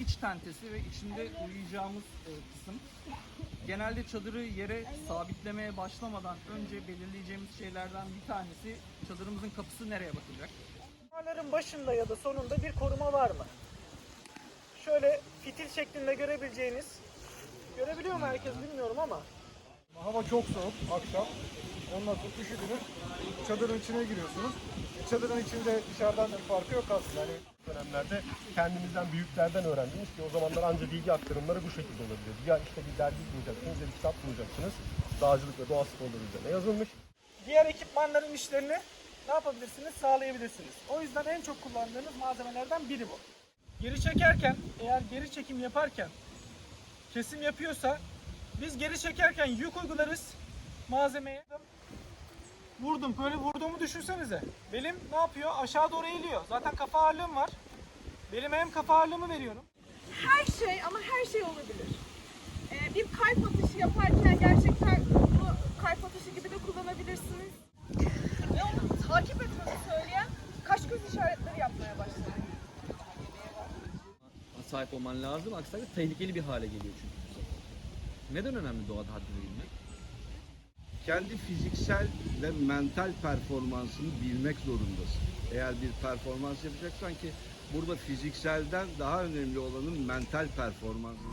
iç tentesi ve içinde uyuyacağımız e, kısım. Genelde çadırı yere sabitlemeye başlamadan önce belirleyeceğimiz şeylerden bir tanesi çadırımızın kapısı nereye bakacak? Duvarların başında ya da sonunda bir koruma var mı? Şöyle fitil şeklinde görebileceğiniz, görebiliyor mu herkes bilmiyorum ama Hava çok soğuk akşam. Ondan sonra üşüdünüz. Çadırın içine giriyorsunuz. Çadırın içinde dışarıdan bir farkı yok aslında. Hani dönemlerde kendimizden büyüklerden öğrendiğimiz ki o zamanlar anca bilgi aktarımları bu şekilde olabilir. Ya işte bir dergi bulacaksınız ya bir kitap bulacaksınız. Dağcılık ve doğa sporları üzerine yazılmış. diğer ekipmanların işlerini ne yapabilirsiniz? Sağlayabilirsiniz. O yüzden en çok kullandığınız malzemelerden biri bu. Geri çekerken, eğer geri çekim yaparken kesim yapıyorsa biz geri çekerken yük uygularız malzemeye. Vurdum, böyle vurduğumu düşünsenize. Belim ne yapıyor? Aşağı doğru eğiliyor. Zaten kafa ağırlığım var. Belime hem kafa ağırlığımı veriyorum. her şey ama her şey olabilir. Ee, bir kalp atışı yaparken gerçekten bunu kalp atışı gibi de kullanabilirsiniz. Ve onu takip etmemi söyleyen kaş göz işaretleri yapmaya başladı. sahip olman lazım. Aksi takdirde tehlikeli bir hale geliyor çünkü. Neden önemli doğada haddini bilmek? Kendi fiziksel ve mental performansını bilmek zorundasın. Eğer bir performans yapacaksan ki burada fizikselden daha önemli olanın mental performansı.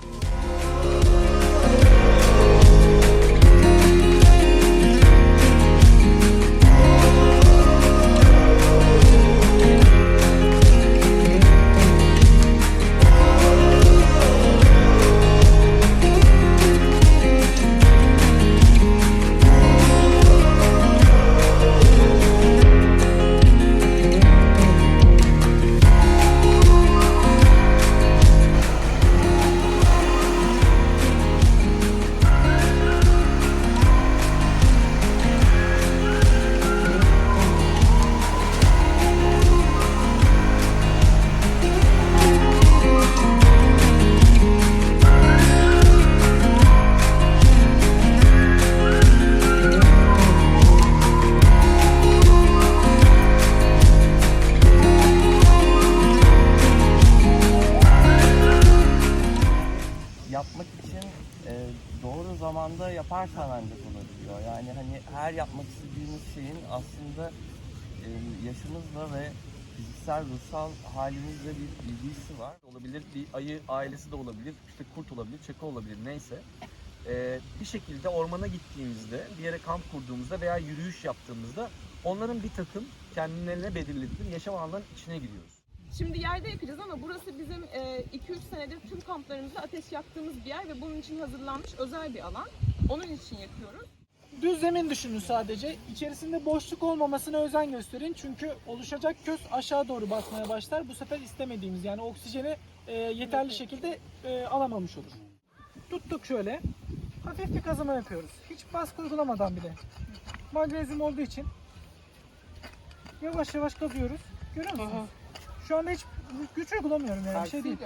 Zamanda yaparsan ancak olabiliyor. Yani hani her yapmak istediğimiz şeyin aslında e, yaşımızla ve fiziksel, ruhsal halimizle bir ilgisi var. Olabilir, bir ayı ailesi de olabilir, işte kurt olabilir, çeko olabilir neyse. Ee, bir şekilde ormana gittiğimizde, bir yere kamp kurduğumuzda veya yürüyüş yaptığımızda onların bir takım kendilerine belirledikleri yaşam alanlarının içine giriyoruz. Şimdi yerde yakacağız ama burası bizim 2-3 senedir tüm kamplarımızda ateş yaktığımız bir yer ve bunun için hazırlanmış özel bir alan. Onun için yakıyoruz. Düz zemin düşünün sadece. İçerisinde boşluk olmamasına özen gösterin. Çünkü oluşacak köz aşağı doğru basmaya başlar. Bu sefer istemediğimiz yani oksijeni e, yeterli şekilde e, alamamış olur. Tuttuk şöyle. Hafif bir kazıma yapıyoruz. Hiç baskı uygulamadan bile. Magnezyum olduğu için yavaş yavaş kazıyoruz. Görüyor musunuz? Şu anda hiç güç uygulamıyorum yani. Bir şey değil.